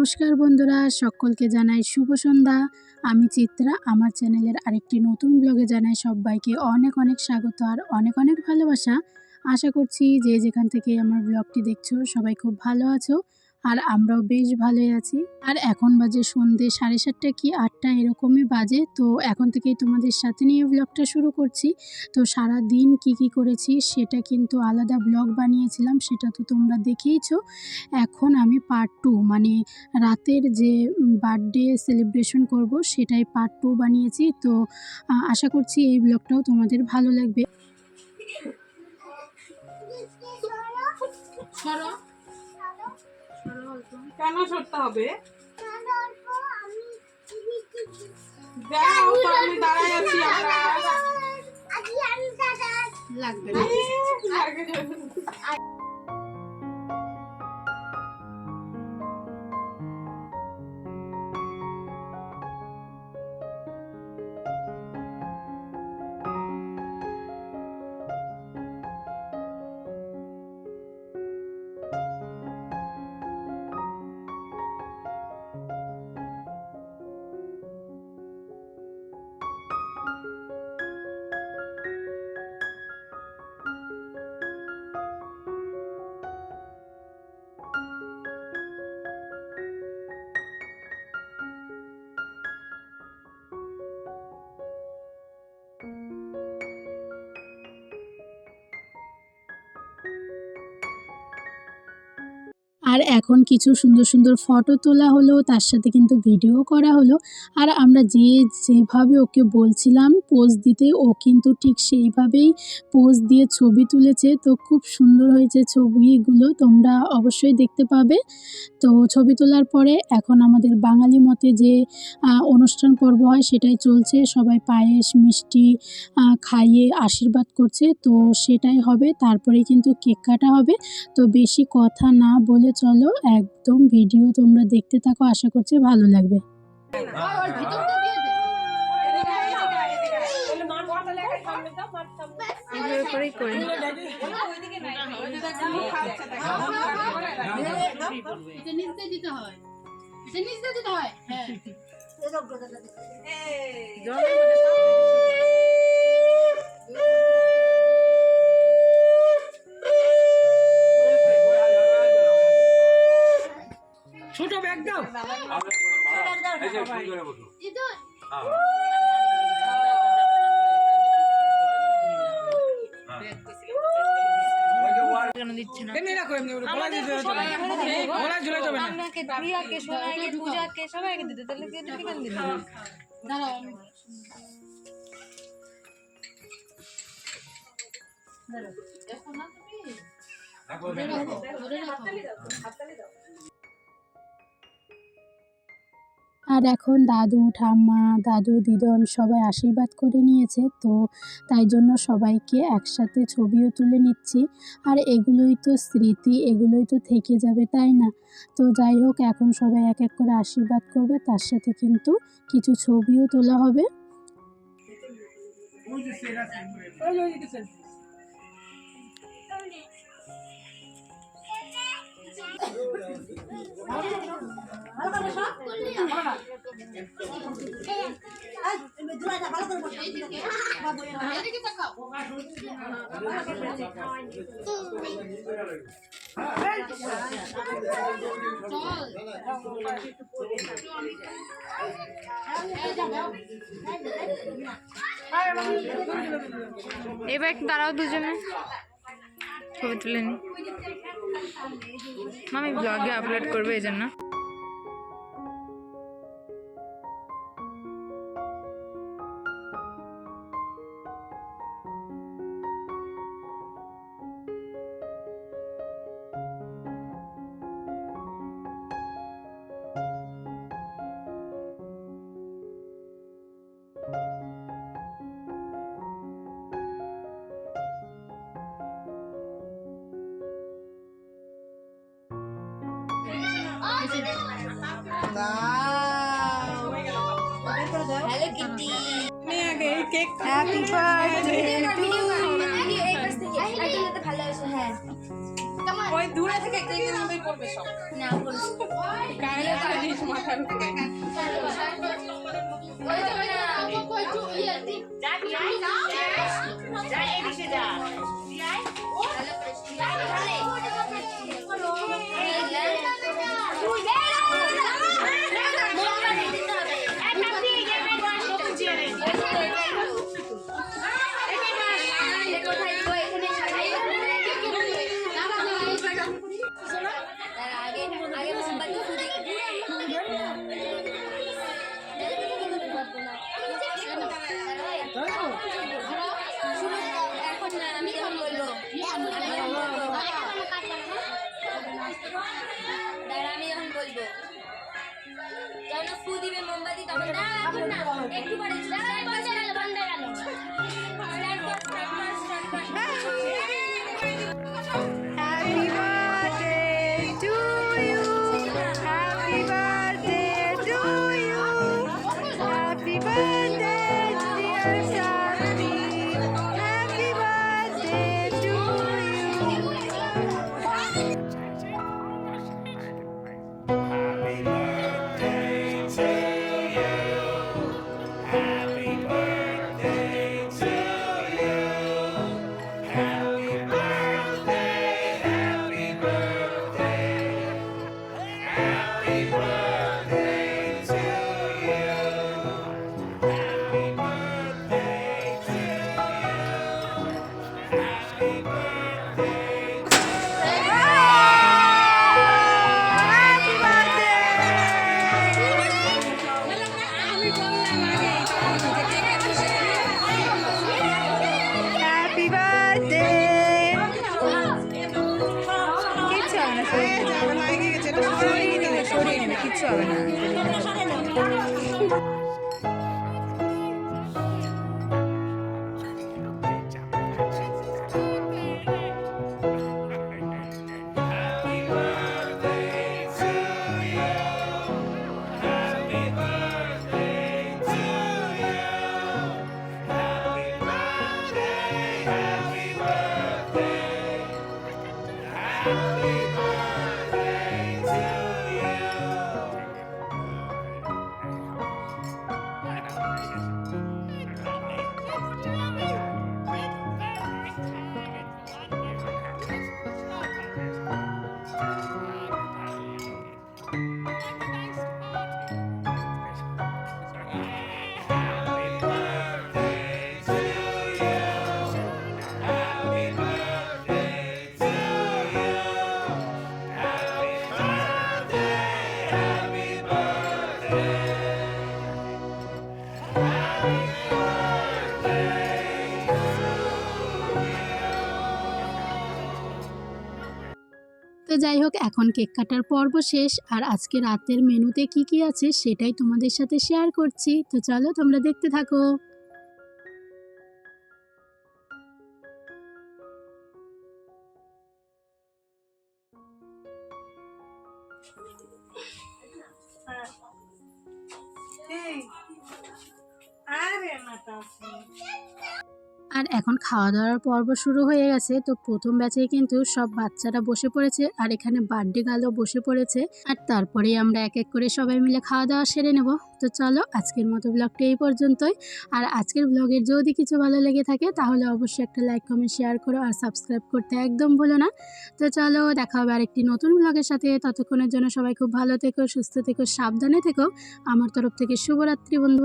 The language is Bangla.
নমস্কার বন্ধুরা, সকলকে জানাই শুভ সন্ধ্যা। আমি চিত্রা, আমার চ্যানেলের আরেকটি নতুন ব্লগে জানাই সবাইকে অনেক অনেক স্বাগত আর অনেক অনেক ভালোবাসা। আশা করছি যে যেখান থেকে আমার ব্লগটি দেখছ সবাই খুব ভালো আছো। আর আমরাও বেশ ভালোই আছি। আর এখন বাজে সন্ধে সাড়ে সাতটা কি আটটা এরকমই বাজে। তো এখন থেকেই তোমাদের সাথে নিয়ে ব্লগটা শুরু করছি। তো সারা দিন কি কি করেছি সেটা কিন্তু আলাদা ব্লগ বানিয়েছিলাম, সেটা তো তোমরা দেখেইছো। এখন আমি পার্ট টু মানে রাতের যে বার্থডে সেলিব্রেশন করব সেটাই পার্ট টু বানিয়েছি। তো আশা করছি এই ব্লগটাও তোমাদের ভালো লাগবে। কেন সরতে হবে? তো আমি দাঁড়াই আছি আমরা। লাগবে আর এখন কিছু সুন্দর সুন্দর ফটো তোলা হলো, তার সাথে কিন্তু ভিডিও করা হলো। আর আমরা যে যেভাবে ওকে বলছিলাম পোজ দিতে, ও কিন্তু ঠিক সেইভাবেই পোজ দিয়ে ছবি তুলেছে। তো খুব সুন্দর হয়েছে ছবিগুলো, তোমরা অবশ্যই দেখতে পাবে। তো ছবি তোলার পরে এখন আমাদের বাঙালি মতে যে অনুষ্ঠান পর্ব হয় সেটাই চলছে। সবাই পায়েস, মিষ্টি খাইয়ে আশীর্বাদ করছে। তো সেটাই হবে, তারপরেই কিন্তু কেক কাটা হবে। তো বেশি কথা না বলে চলো একদম ভিডিও তোমরা দেখতে থাকো আশা করছি ভালো লাগবে। ছোট এমনি রাখো এমনি গলায় ঝুলে যাবে না। গলায় ঝুলে যাবে না। আপনাকে প্রিয়াকে সোনাইকে পূজাকে সবাইকে দিতে তাহলে কে দিতে। কেন দিবে দাঁড়াও দাঁড়াও এখন না দিতে আর এখন দাদু ঠাম্মা দাদু দিদন সবাই আশীর্বাদ করে নিয়েছে তো তাই জন্য সবাইকে একসাথে ছবিও তুলে নিচ্ছি। আর এগুলোই তো স্মৃতি এগুলোই তো থেকে যাবে তাই না? তো যাই হোক এখন সবাই এক এক করে আশীর্বাদ করবে তার সাথে কিন্তু কিছু ছবিও তোলা হবে। এবার একটু দাঁড়াও দুজনে। ছবি তুলে নি। আমি ব্লগে আপলোড করব এই জন্য হ্যালো কিটি নে আগে এই কেক হ্যাপি বার্থডে ভিডিও কর ভিডিও কর এই পাশ থেকে এই জন্য তো ভালো আছে হ্যাঁ ওই দূরে থেকে কেকের মতোই করবে সব না বলব গায়ে লাগবে জিনিস মাথার উপরে আগে কিচ্ছু হবে না তো যাই হোক, এখন কেক কাটার পর্ব শেষ। আর আজকে রাতের মেনুতে কি কি আছে সেটাই তোমাদের সাথে শেয়ার করছি। তো চলো, তোমরা দেখতে থাকো। আর এখন খাওয়া দাওয়ার পর্ব শুরু হয়ে গেছে। তো প্রথম ব্যাচে কিন্তু সব বাচ্চারা বসে পড়েছে আর এখানে বার্থডে গার্লও বসে পড়েছে। আর তারপরেই আমরা এক এক করে সবাই মিলে খাওয়া দাওয়া সেরে নেব। তো চলো, আজকের মতো ব্লগটা এই পর্যন্তই। আর আজকের ব্লগের যদি কিছু ভালো লেগে থাকে, তাহলে অবশ্যই একটা লাইক কমেন্ট শেয়ার করো আর সাবস্ক্রাইব করতে একদম ভুলো না। তো চলো, দেখা হবে আরেকটি নতুন ব্লগের সাথে। ততক্ষণের জন্য সবাই খুব ভালো থেকো, সুস্থ থেকো, সাবধানে থেকো। আমার তরফ থেকে শুভরাত্রি বন্ধু।